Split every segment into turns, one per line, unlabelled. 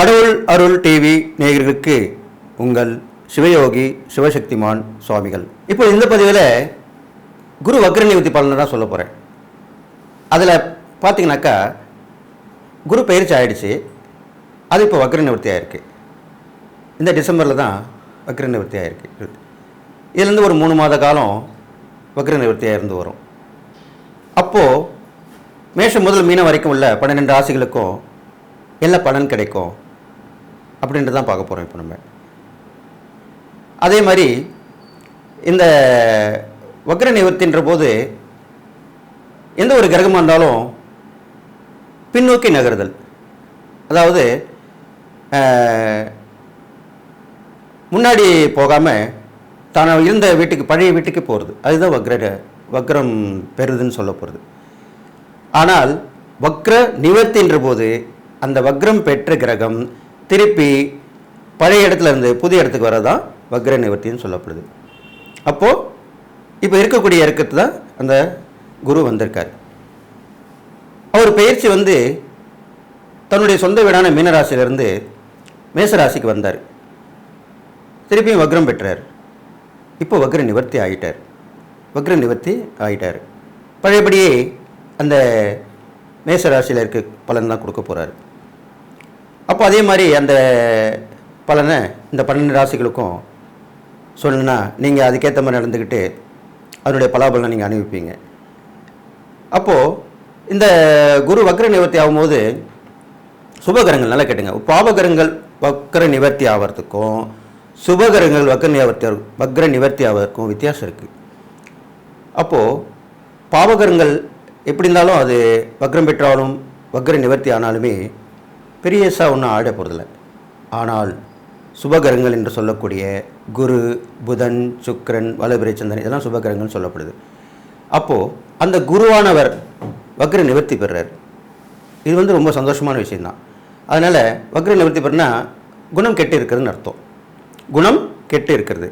கடவுள் அருள் டிவி நேயர்களுக்கு உங்கள் சிவயோகி சிவசக்திமான் சுவாமிகள். இப்போ இந்த பதிவில் குரு வக்ர நிவர்த்தி பலனை தான் சொல்ல போகிறேன் அதில் பார்த்தீங்கன்னாக்கா குரு பயிற்சி ஆயிடுச்சு. அது இப்போ வக்ர நிவர்த்தி ஆயிருக்கு இந்த டிசம்பரில் தான் வக்ர நிவர்த்தி ஆயிருக்கு இதுலேருந்து ஒரு மூணு மாத காலம் வக்ர நிவர்த்தியாக இருந்து வரும். அப்போது மேஷம் முதல் மீனம் வரைக்கும் உள்ள பன்னிரெண்டு ராசிகளுக்கும் எல்லா பலன் கிடைக்கும்? அப்படின்ட்டு தான் பார்க்க போகிறோம் இப்போ நம்ம. அதே மாதிரி இந்த வக்ர நிவர்த்தின்ற போது எந்த ஒரு கிரகமாக இருந்தாலும் பின்னோக்கி நகருதல். அதாவது முன்னாடி போகாமல் தான் இருந்த வீட்டுக்கு பழைய வீட்டுக்கு போகிறது அதுதான் வக்ர வக்ரம் பெறுதுன்னு சொல்ல போகிறது ஆனால் வக்ர நிவர்த்தின்ற போது அந்த வக்ரம் பெற்ற கிரகம் திருப்பி பழைய இடத்துல இருந்து புதிய இடத்துக்கு வரதான் வக்ர நிவர்த்தின்னு சொல்லப்படுது. அப்போது இப்போ இருக்கக்கூடிய இறக்கத்து தான் அந்த குரு வந்திருக்கார். அவர் பயிற்சி வந்து தன்னுடைய சொந்த வீடான மீனராசியிலிருந்து மேசராசிக்கு வந்தார். திருப்பியும் வக்ரம் பெற்றார். இப்போ வக்ர நிவர்த்தி ஆகிட்டார் வக்ர நிவர்த்தி ஆகிட்டார் பழையபடியே அந்த மேசராசியில் இருக்க பலன் தான் கொடுக்க போகிறார் அப்போ அதே மாதிரி அந்த பலனை இந்த பன்னெண்டு ராசிகளுக்கும் சொல்லணுன்னா நீங்கள் அதுக்கேற்ற மாதிரி நடந்துக்கிட்டு அதனுடைய பலாபலனை நீங்கள் அனுபவிப்பீங்க. அப்போது இந்த குரு வக்ர நிவர்த்தி ஆகும்போது சுபகரங்கள் நல்லா கேட்டுங்க. பாபகரங்கள் வக்ர நிவர்த்தி ஆகிறதுக்கும் சுபகரங்கள் வக்ர நிவர்த்தி வக்ர நிவர்த்தி ஆகிறதுக்கும் வித்தியாசம் இருக்குது அப்போது பாவகரங்கள் எப்படி இருந்தாலும் அது வக்ரம் பெற்றாலும் வக்ர நிவர்த்தி ஆனாலுமே பெரியசாக ஒன்றும் ஆட போகிறதில்ல ஆனால் சுபகரங்கள் என்று சொல்லக்கூடிய குரு புதன் சுக்கரன் வலபிரை சந்திரன் இதெல்லாம் சுபகிரகங்கள்னு சொல்லப்படுது. அப்போது அந்த குருவானவர் வக்ர நிவர்த்தி பெறுறார் இது வந்து ரொம்ப சந்தோஷமான விஷயந்தான் அதனால் வக்ர நிவர்த்தி பெறுனா குணம் கெட்டு இருக்கிறதுன்னு அர்த்தம். குணம் கெட்டு இருக்கிறது.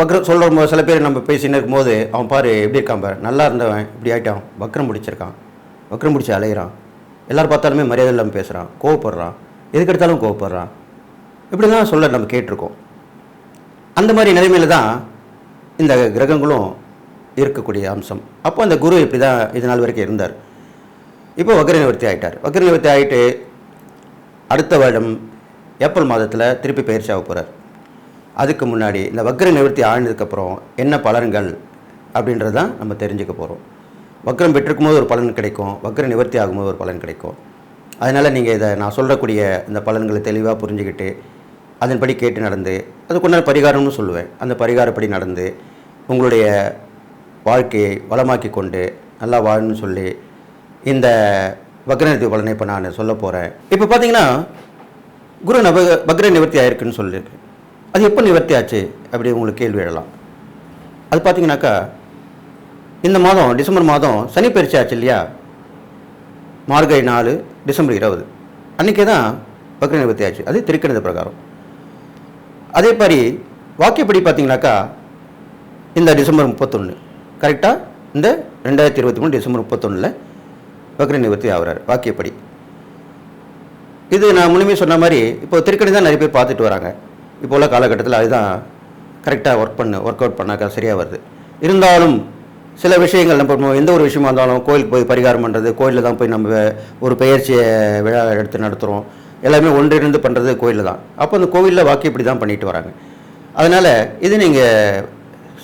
வக்ரம் சொல்கிற சில பேர் நம்ம பேசின்னு இருக்கும்போது அவன் பாரு எப்படி இருக்கான் பாரு? நல்லா இருந்தவன் இப்படி ஆகிட்டான் வக்ரம் பிடிச்சிருக்கான். வக்ரம் பிடிச்சி அலையிறான். எல்லோரும் பார்த்தாலுமே மரியாதை இல்லாமல் பேசுகிறான் கோவப்படுறான். எதுக்கு எடுத்தாலும் கோவப்படுறான். இப்படிலாம் சொல்ல நம்ம கேட்டிருக்கோம். அந்த மாதிரி நிலைமையில தான் இந்த கிரகங்களும் இருக்கக்கூடிய அம்சம். அப்போ அந்த குரு இப்படி தான் இது நாள் வரைக்கும் இருந்தார். இப்போ வக்ர நிவர்த்தி ஆகிட்டார் வக்ர நிவர்த்தி ஆகிட்டு அடுத்த வருடம் ஏப்ரல் மாதத்தில் திருப்பி பயிற்சி ஆக போகிறார் அதுக்கு முன்னாடி இந்த வக்ர நிவர்த்தி ஆனதுக்கப்புறம் என்ன பலன்கள் அப்படின்றது தான் நம்ம தெரிஞ்சுக்க போகிறோம் வக்ரம் பெற்றிருக்கும்போது ஒரு பலன் கிடைக்கும். வக்ரம் நிவர்த்தி ஆகும்போது ஒரு பலன் கிடைக்கும். அதனால் நீங்கள் இதை நான் சொல்லக்கூடிய இந்த பலன்களை தெளிவாக புரிஞ்சுக்கிட்டு அதன்படி கேட்டு நடந்து அதுக்குண்டான பரிகாரம்னு சொல்லுவேன். அந்த பரிகாரப்படி நடந்து உங்களுடைய வாழ்க்கையை வளமாக்கி கொண்டு நல்லா வாழணும்னு சொல்லி இந்த வக்ரநிவர்த்தி பலனை இப்போ நான் சொல்ல போகிறேன் இப்போ பார்த்தீங்கன்னா குரு நப வக்ர நிவர்த்தி ஆயிருக்குன்னு சொல்லியிருக்கு. அது எப்போ நிவர்த்தி ஆச்சு? அப்படி உங்களுக்கு கேள்வி எழலாம். அது பார்த்தீங்கன்னாக்கா இந்த மாதம் டிசம்பர் மாதம் சனி பயிற்சி ஆச்சு இல்லையா? மார்கழி நாலு டிசம்பர் இருபது. அன்றைக்கே தான் வக்ர நிவர்த்தி ஆச்சு. அது திருக்கணித பிரகாரம். அதே மாதிரி வாக்கியப்படி பார்த்தீங்கன்னாக்கா இந்த டிசம்பர் முப்பத்தொன்று கரெக்டாக இந்த ரெண்டாயிரத்தி இருபத்தி மூணு டிசம்பர் முப்பத்தொன்னில் வக்ர நிவர்த்தி ஆகிறார் வாக்கியப்படி. இது நான் முழுமையாக சொன்ன மாதிரி இப்போ திருக்கணி தான் நிறைய பேர் பார்த்துட்டு வராங்க. இப்போ உள்ள காலகட்டத்தில் அதுதான் கரெக்டாக ஒர்க் பண்ணு ஒர்க் அவுட் பண்ணாக்கா சரியாக வருது. இருந்தாலும் சில விஷயங்கள் நம்ம எந்த ஒரு விஷயமா இருந்தாலும் கோயிலுக்கு போய் பரிகாரம் பண்ணுறது கோயிலில் தான் போய் நம்ம ஒரு பெயர்ச்சியை விழா எடுத்து நடத்துகிறோம் எல்லாமே ஒன்றிணைந்து பண்ணுறது கோயிலில் தான். அப்போ அந்த கோவிலில் வாக்கி இப்படி தான் பண்ணிட்டு வராங்க. அதனால் இது நீங்கள்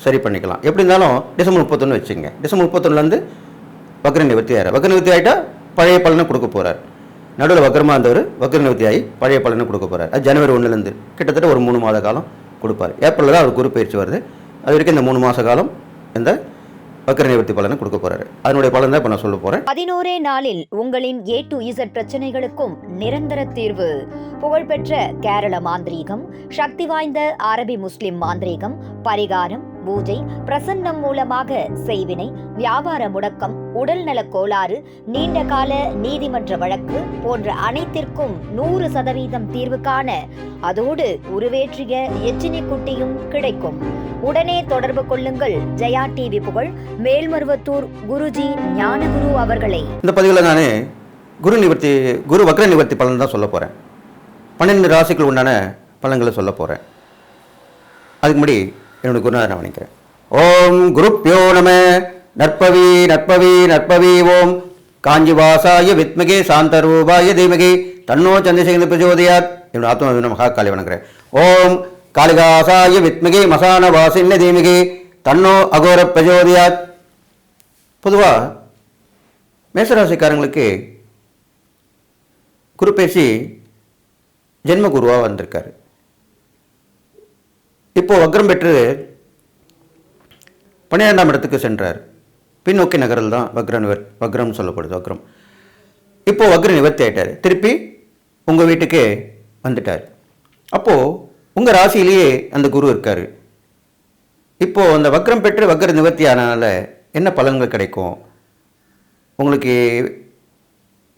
சரி பண்ணிக்கலாம். எப்படி இருந்தாலும் டிசம்பர் முப்பத்தொன்று வச்சுங்க டிசம்பர் முப்பத்தொன்னுலேருந்து வக்ர நிவர்த்தி ஆகிறார் வக்ர நிவர்த்தி ஆகிட்டா பழைய பலனை கொடுக்க போகிறார் நடுவில் வக்ரமாக இருந்தவர் வக்ர நிவர்த்தி ஆகி பழைய பலனை கொடுக்க போகிறார் அது ஜனவரி ஒன்றுலேருந்து கிட்டத்தட்ட ஒரு மூணு மாத காலம் கொடுப்பார். ஏப்ரலில் தான் அவர் குரு பயிற்சி வருது. அது வரைக்கும் இந்த மூணு மாத காலம் இந்த வக்ர நிவர்த்தி பலனை கொடுக்க போறாரு. அதனுடைய பலன் தான் இப்போ நான் சொல்ல போறேன்.
பதினோரே நாளில் உங்களின் ஏ டு இசட் பிரச்சனைகளுக்கும் நிரந்தர தீர்வு. புகழ்பெற்ற கேரள மாந்திரீகம் சக்தி வாய்ந்த அரபி முஸ்லிம் மாந்திரீகம் பரிகாரம் பூஜை பிரசன்னம் மூலமாக செய்வினை வியாபார முடக்கம் உடல்நலக் கோளாறு நீண்ட கால நீதிமன்ற வழக்கு போன்ற அனைத்திற்கும் நூறு சதவீதம் தீர்வு காண அதோடு உருவேற்றிய எச்சினி குட்டியும் கிடைக்கும். உடனே தொடர்பு கொள்ளுங்கள். ஜெயா டிவி புகழ் மேல்மருவத்தூர் குருஜி ஞானகுரு அவர்களை.
இந்த பதிவில் நான் குரு நிவர்த்தி குரு வக்ர நிவர்த்தி பலன் தான் சொல்ல போகிறேன் பன்னெண்டு ராசிகள் உண்டான பலன்களை சொல்ல போகிறேன் அதுக்கு முன்னாடி என்னோட குருநாதர் நான் ஓம் குருப்யோ நம. நற்பவி நற்பவி நற்பவி ஓம். காஞ்சிவாசாய வித்மகே சாந்தரூபாய தீமகே. தன்னோ சந்திரசேகர பிரஜோதயாத் என்னோட ஆத்மா மகா காளி வணங்குறேன். ஓம் காளிகாசாய வித்மகே மசான வாசின்ன தீமகே. தன்னோ அகோர பிரஜோதியாத் பொதுவாக மேசராசிக்காரங்களுக்கு குருப்பேசி ஜென்ம குருவாக வந்திருக்காரு. இப்போது வக்ரம் பெற்று பன்னிரெண்டாம் இடத்துக்கு சென்றார். பின்னோக்கி நகரில் தான் வக்ர நிவர் வக்ரம் சொல்லப்படுது வக்ரம். இப்போது வக்ர நிவர்த்தி ஆயிட்டார். திருப்பி உங்கள் வீட்டுக்கு வந்துட்டார். அப்போது உங்கள் ராசியிலேயே அந்த குரு இருக்கார். இப்போது அந்த வக்ரம் பெற்று வக்ர நிவர்த்தி ஆனால் என்ன பலன்கள் கிடைக்கும்? உங்களுக்கு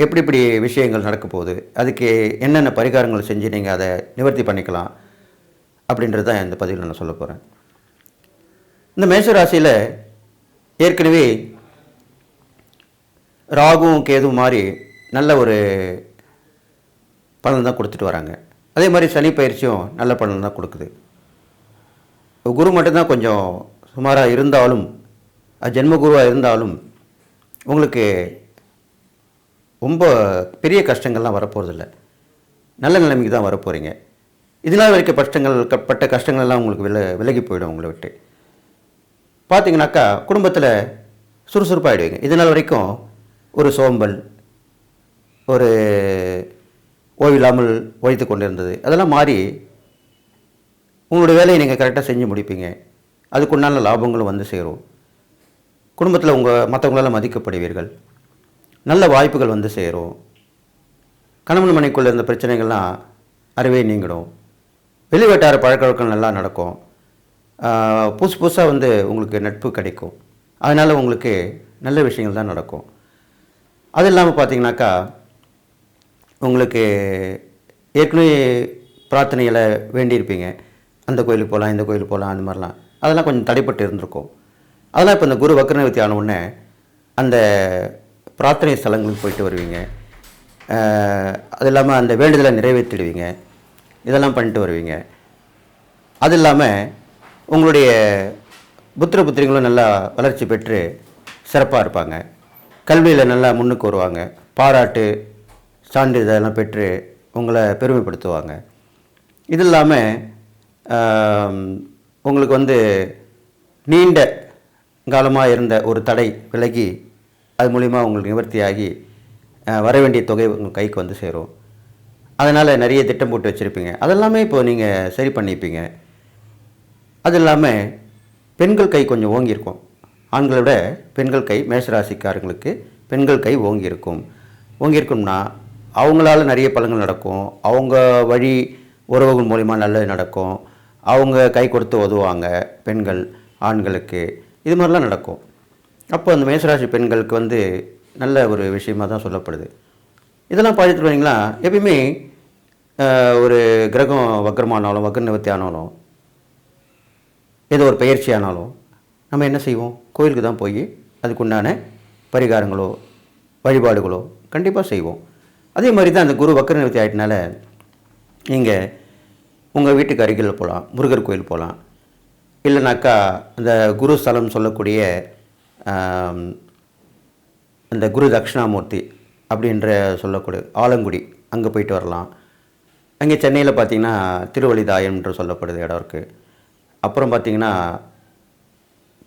எப்படி எப்படி விஷயங்கள் நடக்க போகுது? அதுக்கு என்னென்ன பரிகாரங்கள் செஞ்சு நீங்கள் அதை நிவர்த்தி பண்ணிக்கலாம்? அப்படின்றது தான் இந்த பதிவில் நான் சொல்ல போகிறேன் இந்த மேஷ ராசியில் ஏற்கனவே ராகும் கேதுவும் மாதிரி நல்ல ஒரு பலன் தான் கொடுத்துட்டு வராங்க. அதே மாதிரி சனி பயிற்சியும் நல்ல பலன் தான் கொடுக்குது. குரு மட்டும்தான் கொஞ்சம் சுமாராக இருந்தாலும் அது ஜென்ம குருவாக இருந்தாலும் உங்களுக்கு ரொம்ப பெரிய கஷ்டங்கள்லாம் வரப்போகிறதில்ல நல்ல நிலைமைக்கு தான் வரப்போகிறீங்க இதனால் வரைக்கும் கஷ்டங்கள் க- பட்ட கஷ்டங்கள் எல்லாம் உங்களுக்கு வில விலகி போயிடும் உங்களை விட்டு. பார்த்தீங்கன்னாக்கா குடும்பத்தில் சுறுசுறுப்பாகிடுவீங்க இதனால் வரைக்கும் ஒரு சோம்பல் ஒரு ஓய்வில்லாமல் உழைத்து கொண்டிருந்தது. அதெல்லாம் மாறி உங்களோட வேலையை நீங்கள் கரெக்டாக செஞ்சு முடிப்பீங்க. அதுக்குண்டான லாபங்களும் வந்து சேரும். குடும்பத்தில் உங்கள் மற்றவங்களால் மதிக்கப்படுவீர்கள். நல்ல வாய்ப்புகள் வந்து சேரும். கணவன் மனைக்குள்ளே இருந்த பிரச்சனைகள்லாம் அறவே நீங்கிடும். வெளிவட்டார பழக்க பழக்கவழக்கம் நல்லா நடக்கும். புதுசு புதுசாக வந்து உங்களுக்கு நட்பு கிடைக்கும். அதனால் உங்களுக்கு நல்ல விஷயங்கள் தான் நடக்கும். அது இல்லாமல் பார்த்தீங்கன்னாக்கா உங்களுக்கு ஏற்கனவே பிரார்த்தனைகளை வேண்டியிருப்பீங்க. அந்த கோயிலுக்கு போகலாம் இந்த கோயிலுக்கு போகலாம் அந்த மாதிரிலாம். அதெல்லாம் கொஞ்சம் தடைப்பட்டு இருந்திருக்கும். அதெல்லாம் இப்போ இந்த குரு வக்ரநிவர்த்தி ஆன உடனே அந்த பிரார்த்தனை ஸ்தலங்களுக்கு போயிட்டு வருவீங்க. அது இல்லாமல் அந்த வேண்டுதலை நிறைவேற்றிடுவீங்க. இதெல்லாம் பண்ணிட்டு வருவீங்க. அது இல்லாமல் உங்களுடைய புத்திர புத்திரிகளும் நல்லா வளர்ச்சி பெற்று சிறப்பாக இருப்பாங்க. கல்வியில் நல்லா முன்னுக்கு வருவாங்க. பாராட்டு சான்றிதழெல்லாம் பெற்று உங்களை பெருமைப்படுத்துவாங்க. இது இல்லாமல் உங்களுக்கு வந்து நீண்ட காலமாக இருந்த ஒரு தடை விலகி அது மூலிமா உங்களுக்கு நிவர்த்தியாகி வர வேண்டிய தொகை உங்கள் கைக்கு வந்து சேரும். அதனால் நிறைய திட்டம் போட்டு வச்சுருப்பீங்க. அதெல்லாமே இப்போ நீங்கள் சரி பண்ணிப்பீங்க. அது இல்லாமல் பெண்கள் கை கொஞ்சம் ஓங்கியிருக்கும் ஆண்களை விட பெண்கள் கை மேஷராசிக்காரங்களுக்கு பெண்கள் கை ஓங்கியிருக்கும் ஓங்கியிருக்கும்னா அவங்களால நிறைய பலன்கள் நடக்கும். அவங்க வழி உறவுகள் மூலிமா நல்லது நடக்கும். அவங்க கை கொடுத்து உதவுவாங்க பெண்கள் ஆண்களுக்கு. இது மாதிரிலாம் நடக்கும். அப்போ அந்த மேஷராசி பெண்களுக்கு வந்து நல்ல ஒரு விஷயமாக தான் சொல்லப்படுது. இதெல்லாம் பார்த்துட்டு வரீங்களா எப்பயுமே ஒரு கிரகம் வக்கரமானாலும் வக்ர நிவர்த்தி ஆனாலும் ஏதோ ஒரு பயிற்சி ஆனாலும் நம்ம என்ன செய்வோம்? கோயிலுக்கு தான் போய் அதுக்குண்டான பரிகாரங்களோ வழிபாடுகளோ கண்டிப்பாக செய்வோம். அதே மாதிரி தான் அந்த குரு வக்கர நிவர்த்தி ஆகிட்டனால நீங்கள் உங்கள் வீட்டுக்கு அருகில் போகலாம் முருகர் கோயில் போகலாம் இல்லைனாக்கா அந்த குரு ஸ்தலம் சொல்லக்கூடிய அந்த குரு தட்சிணாமூர்த்தி அப்படின்ற சொல்லக்கூடிய ஆலங்குடி அங்கே போயிட்டு வரலாம். அங்கே சென்னையில் பார்த்தீங்கன்னா திருவழிதாயம் என்று சொல்லப்படுது இடம் இருக்குது அப்புறம் பார்த்தீங்கன்னா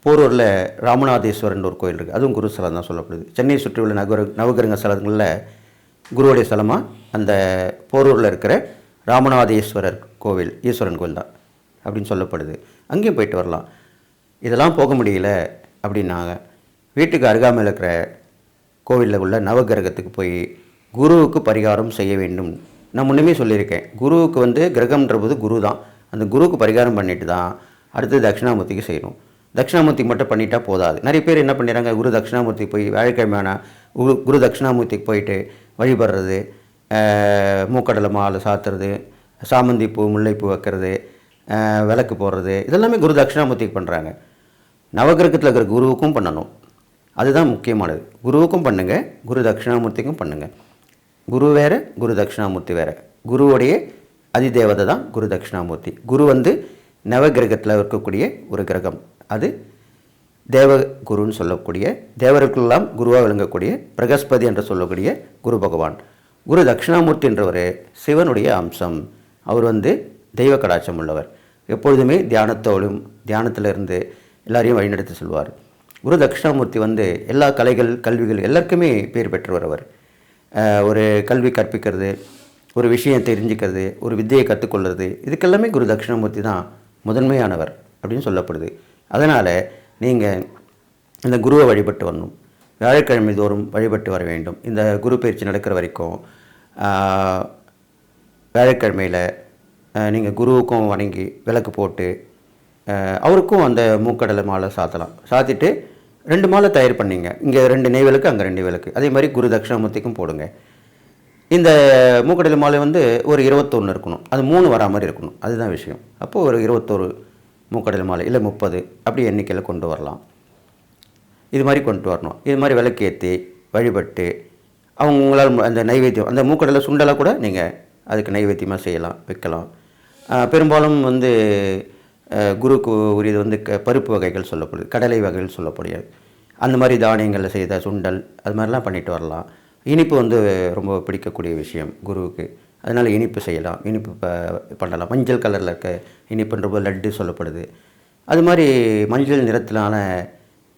போரூரில் ராமநாதேஸ்வரன் ஒரு கோயில் இருக்குது அதுவும் குரு ஸ்தலம் தான் சொல்லப்படுது. சென்னை சுற்றியுள்ள நகர நவகிரக ஸ்தலங்களில் குருவுடைய ஸ்தலமாக அந்த போரூரில் இருக்கிற ராமநாதேஸ்வரர் கோவில் ஈஸ்வரன் கோயில் தான் அப்படின்னு சொல்லப்படுது. அங்கேயும் போயிட்டு வரலாம். இதெல்லாம் போக முடியல அப்படின்னாங்க. வீட்டுக்கு அருகாமையில் இருக்கிற கோவிலில் உள்ள நவகிரகத்துக்கு போய் குருவுக்கு பரிகாரம் செய்ய வேண்டும் நான் முன்னமே சொல்லியிருக்கேன். குருவுக்கு வந்து கிரகம்ன்றபோது குரு தான். அந்த குருவுக்கு பரிகாரம் பண்ணிட்டு தான் அடுத்து தட்சிணாமூர்த்திக்கு செய்யணும். தட்சிணாமூர்த்தி மட்டும் பண்ணிட்டா போதாது. நிறைய பேர் என்ன பண்ணிடுறாங்க? குரு தட்சிணாமூர்த்தி போய் வியாழக்கிழமையான குரு குரு தட்சிணாமூர்த்திக்கு போயிட்டு வழிபடுறது மூக்கடலை மாலை சாத்துறது சாமந்தி பூ முல்லைப்பூ வைக்கிறது விளக்கு போடுறது இதெல்லாமே குரு தட்சிணாமூர்த்திக்கு பண்ணுறாங்க நவகிரகத்தில் இருக்கிற குருவுக்கும் பண்ணணும். அதுதான் முக்கியமானது. குருவுக்கும் பண்ணுங்கள் குரு தட்சிணாமூர்த்திக்கும் பண்ணுங்கள் குரு வேறு குரு தட்சிணாமூர்த்தி வேறு. குருவுடைய அதிதேவதை தான் குரு தட்சிணாமூர்த்தி. குரு வந்து நவகிரகத்தில் இருக்கக்கூடிய ஒரு கிரகம். அது தேவ குருன்னு சொல்லக்கூடிய தேவருக்கெல்லாம் குருவாக விளங்கக்கூடிய பிரகஸ்பதி என்று சொல்லக்கூடிய குரு பகவான். குரு தட்சிணாமூர்த்தி என்றவர் சிவனுடைய அம்சம். அவர் வந்து தெய்வ கடாட்சம் உள்ளவர். எப்பொழுதுமே தியானத்தோடும் தியானத்தில் இருந்து எல்லாரையும் வழிநடத்தி செல்வார். குரு தட்சிணாமூர்த்தி வந்து எல்லா கலைகள் கல்விகள் எல்லாருக்குமே பேர் பெற்றவர் அவர். ஒரு கல்வி கற்பிக்கிறது ஒரு விஷயம் தெரிஞ்சுக்கிறது ஒரு வித்தியை கற்றுக்கொள்வது இதுக்கெல்லாமே குரு தட்சிணாமூர்த்தி தான் முதன்மையானவர் அப்படின்னு சொல்லப்படுது. அதனால் நீங்கள் இந்த குருவை வழிபட்டு வரணும். வியாழக்கிழமை தோறும் வழிபட்டு வர வேண்டும். இந்த குரு பயிற்சி நடக்கிற வரைக்கும் வியாழக்கிழமையில் நீங்கள் குருவுக்கும் வணங்கி விளக்கு போட்டு அவருக்கும் அந்த மூக்கடலை மாலை சாத்தலாம். சாத்திட்டு ரெண்டு மாலை தயார் பண்ணிங்க. இங்கே ரெண்டு நெய் விளக்கு அங்கே ரெண்டு விளக்கு அதே மாதிரி குரு தட்சிணாமூர்த்திக்கும் போடுங்க. இந்த மூக்கடலை மாலை வந்து ஒரு இருபத்தொன்று இருக்கணும். அது மூணு வரா மாதிரி இருக்கணும். அதுதான் விஷயம். அப்போது ஒரு இருபத்தொரு மூக்கடலை மாலை இல்லை முப்பது அப்படி எண்ணிக்கையில் கொண்டு வரலாம். இது மாதிரி கொண்டு வரணும். இது மாதிரி விளக்கேற்றி வழிபட்டு அவங்க உங்களால் அந்த நைவேத்தியம் அந்த மூக்கடலை சுண்டலை கூட நீங்கள் அதுக்கு நைவேத்தியமாக செய்யலாம் வைக்கலாம். பெரும்பாலும் வந்து குருக்கு உரியது வந்து க பருப்பு வகைகள் சொல்லப்படுது கடலை வகைகள் சொல்லப்படுகிறது. அந்த மாதிரி தானியங்களில் செய்த சுண்டல் அது மாதிரிலாம் பண்ணிட்டு வரலாம். இனிப்பு வந்து ரொம்ப பிடிக்கக்கூடிய விஷயம் குருவுக்கு. அதனால் இனிப்பு செய்யலாம். இனிப்பு ப- பண்ணலாம். மஞ்சள் கலரில் இருக்க இனிப்புன்ற போது லட்டு சொல்லப்படுது. அது மாதிரி மஞ்சள் நிறத்திலான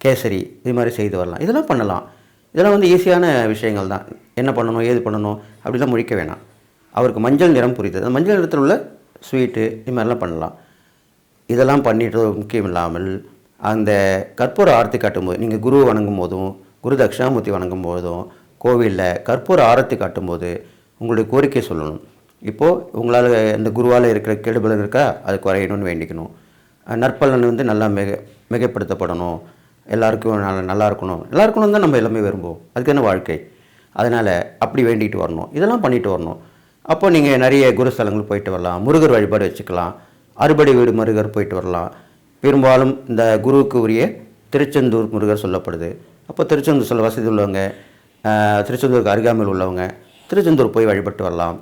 கேசரி இது மாதிரி செய்து வரலாம். இதெல்லாம் பண்ணலாம். இதெல்லாம் வந்து ஈஸியான விஷயங்கள் தான். என்ன பண்ணணும் ஏது பண்ணணும் அப்படிலாம் முழிக்க வேணாம். அவருக்கு மஞ்சள் நிறம் புரியுது. அந்த மஞ்சள் நிறத்தில் உள்ள ஸ்வீட்டு இது மாதிரிலாம் பண்ணலாம். இதெல்லாம் பண்ணிட்டு முக்கியம் இல்லாமல் அந்த கற்பூர ஆரத்தி காட்டும்போது நீங்கள் குரு வணங்கும் போதும் குரு தட்சிணாமூர்த்தி வணங்கும் போதும் கோவிலில் கற்பூர ஆரத்தி காட்டும்போது உங்களுடைய கோரிக்கை சொல்லணும். இப்போது உங்களால் இந்த குருவால் இருக்கிற கெடுபலன் இருக்கா? அது குறையணும்னு வேண்டிக்கணும். நற்பலன் வந்து நல்லா மிக மிகப்படுத்தப்படணும். எல்லாருக்கும் நல்லா நல்லா இருக்கணும். நல்லா இருக்கணும் தான் நம்ம எல்லாமே விரும்புவோம். அதுக்கு என்ன வாழ்க்கை. அதனால் அப்படி வேண்டிகிட்டு வரணும். இதெல்லாம் பண்ணிட்டு வரணும். அப்போ நீங்கள் நிறைய குருஸ்தலங்கள் போயிட்டு வரலாம். முருகர் வழிபாடு வச்சுக்கலாம். அறுபடை வீடு முருகர் போயிட்டு வரலாம். பெரும்பாலும் இந்த குருவுக்கு உரிய திருச்செந்தூர் முருகர் சொல்லப்படுது. அப்போ திருச்செந்தூர் சொல்ல வசதி உள்ளவங்க திருச்செந்தூருக்கு அருகாமையில் உள்ளவங்க திருச்செந்தூர் போய் வழிபட்டு வரலாம்.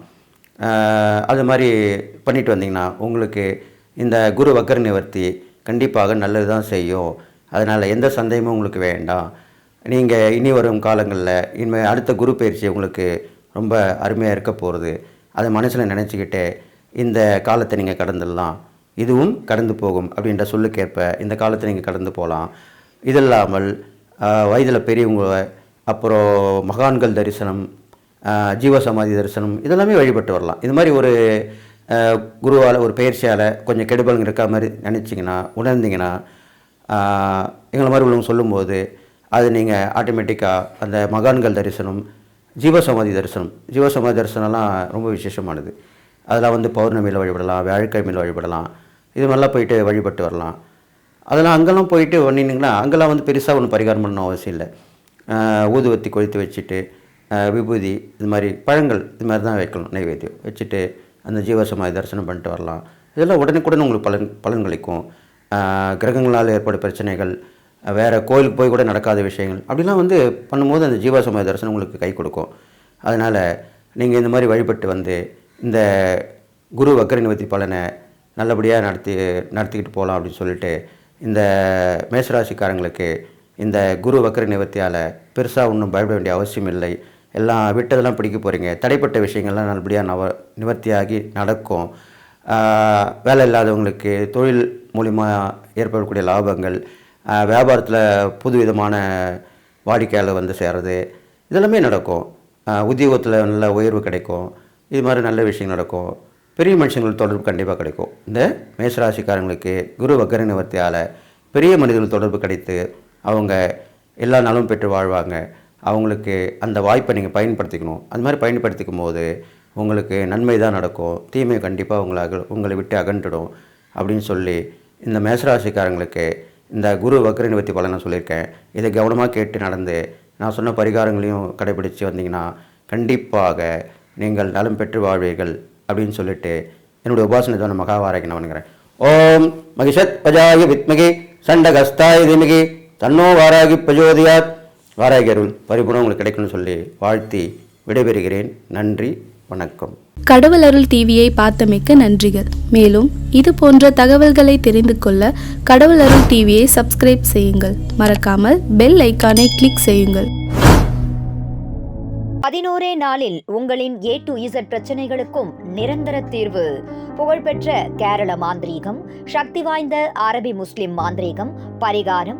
அது மாதிரி பண்ணிட்டு வந்தீங்கன்னா உங்களுக்கு இந்த குரு வக்கர நிவர்த்தி கண்டிப்பாக நல்லது தான் செய்யும். அதனால் எந்த சந்தேகமும் உங்களுக்கு வேண்டாம். நீங்கள் இனி வரும் காலங்களில் இனிமேல் அடுத்த குரு பயிற்சி உங்களுக்கு ரொம்ப அருமையாக இருக்க போகிறது அதை மனசில் நினச்சிக்கிட்டு இந்த காலத்தை நீங்கள் கடந்துடலாம் இதுவும் கடந்து போகும் அப்படின்ற சொல்லுக்கேற்ப இந்த காலத்தை நீங்கள் கடந்து போகலாம். இது இல்லாமல் வயதில் பெரியவங்க அப்புறம் மகான்கள் தரிசனம் ஜீவசமாதி தரிசனம் இதெல்லாமே வழிபட்டு வரலாம். இது மாதிரி ஒரு குருவால் ஒரு பயிற்சியால் கொஞ்சம் கெடுபலங்க இருக்க மாதிரி நினச்சிங்கன்னா உணர்ந்தீங்கன்னா எங்களை மாதிரி உள்ளவங்க சொல்லும்போது அது நீங்கள் ஆட்டோமேட்டிக்காக அந்த மகான்கள் தரிசனம் ஜீவசமாதி தரிசனம் ஜீவசமாதி தரிசனம்லாம் ரொம்ப விசேஷமானது. அதெல்லாம் வந்து பௌர்ணமியில் வழிபடலாம் வியாழக்கிழமையில் வழிபடலாம் இது மாதிரிலாம் போயிட்டு வழிபட்டு வரலாம். அதெல்லாம் அங்கெல்லாம் போயிட்டு பண்ணிங்கன்னா அங்கெல்லாம் வந்து பெருசாக ஒன்றும் பரிகாரம் பண்ணணும் அவசியம் இல்லை. ஊதுவத்தி கொளுத்து வச்சுட்டு விபூதி இது மாதிரி பழங்கள் இது மாதிரி தான் வைக்கணும் நைவேத்தியம். வச்சுட்டு அந்த ஜீவசமாதி தரிசனம் பண்ணிட்டு வரலாம். இதெல்லாம் உடனுக்குடன் உங்களுக்கு பலன் பலன் கிடைக்கும். கிரகங்களால் ஏற்படும் பிரச்சனைகள் வேறு கோயிலுக்கு போய் கூட நடக்காத விஷயங்கள் அப்படிலாம் வந்து பண்ணும்போது அந்த ஜீவசமாதி தரிசனம் உங்களுக்கு கை கொடுக்கும். அதனால் நீங்கள் இந்த மாதிரி வழிபட்டு வந்து இந்த குரு வக்கர நிவர்த்தி பலனை நல்லபடியாக நடத்தி நடத்திக்கிட்டு போகலாம் அப்படின்னு சொல்லிட்டு இந்த மேசராசிக்காரங்களுக்கு இந்த குரு வக்கர நிவர்த்தியால் பெருசாக ஒன்றும் பயப்பட வேண்டிய அவசியம் இல்லை. எல்லாம் விட்டதெல்லாம் பிடிக்க போகிறீங்க தடைப்பட்ட விஷயங்கள்லாம் நல்லபடியாக நவ நிவர்த்தியாகி நடக்கும். வேலை இல்லாதவங்களுக்கு தொழில் மூலிமா ஏற்படக்கூடிய லாபங்கள் வியாபாரத்தில் புது விதமான வாடிக்கையாளர் வந்து சேர்றது இதெல்லாமே நடக்கும். உத்தியோகத்தில் நல்ல உயர்வு கிடைக்கும். இது மாதிரி நல்ல விஷயம் நடக்கும். பெரிய மனுஷங்கள் தொடர்பு கண்டிப்பாக கிடைக்கும். இந்த மேஷராசிக்காரங்களுக்கு குரு வக்கர நிவர்த்தியால் பெரிய மனிதர்கள் தொடர்பு கிடைத்து அவங்க எல்லா நாளும் பெற்று வாழ்வாங்க. அவங்களுக்கு அந்த வாய்ப்பை நீங்கள் பயன்படுத்திக்கணும். அது மாதிரி பயன்படுத்திக்கும் போது உங்களுக்கு நன்மை தான் நடக்கும். தீமை கண்டிப்பாக உங்களை அக உங்களை விட்டு அகன்றுடும் அப்படின்னு சொல்லி இந்த மேசராசிக்காரங்களுக்கு இந்த குரு வக்கர நிவர்த்தி பலனை சொல்லியிருக்கேன். இதை கவனமாக கேட்டு நடந்து நான் சொன்ன பரிகாரங்களையும் கடைபிடித்து வந்தீங்கன்னா கண்டிப்பாக நீங்கள் நலம் பெற்று வாழ்வீர்கள் அப்படின்னு சொல்லிட்டு என்னுடைய உபாசனை தான் மகாவாராகி நான் வணங்குறேன். ஓம் மகிஷத் பஜாய வித்மகி சண்டகஸ்தாய திமிகி தன்னோ வாராகி பிரஜோதியாத். வாராகி பரிபூர்ணம் உங்களுக்கு கிடைக்கும்னு சொல்லி வாழ்த்தி விடைபெறுகிறேன். நன்றி வணக்கம்.
கடவுள் அருள் டிவியை பார்த்தமைக்க நன்றிகள். மேலும் இது போன்ற தகவல்களை தெரிந்து கொள்ள கடவுள் அருள் டிவியை சப்ஸ்கிரைப் செய்யுங்கள். மறக்காமல் பெல் ஐக்கானை கிளிக் செய்யுங்கள்.
பதினோரே நாளில் உங்களின் ஏ டு இசட் பிரச்சனைகளுக்கும் நிரந்தர தீர்வு. புகழ்பெற்ற கேரள மாந்திரீகம் சக்தி வாய்ந்த அரபி முஸ்லிம் மாந்திரீகம் பரிகாரம்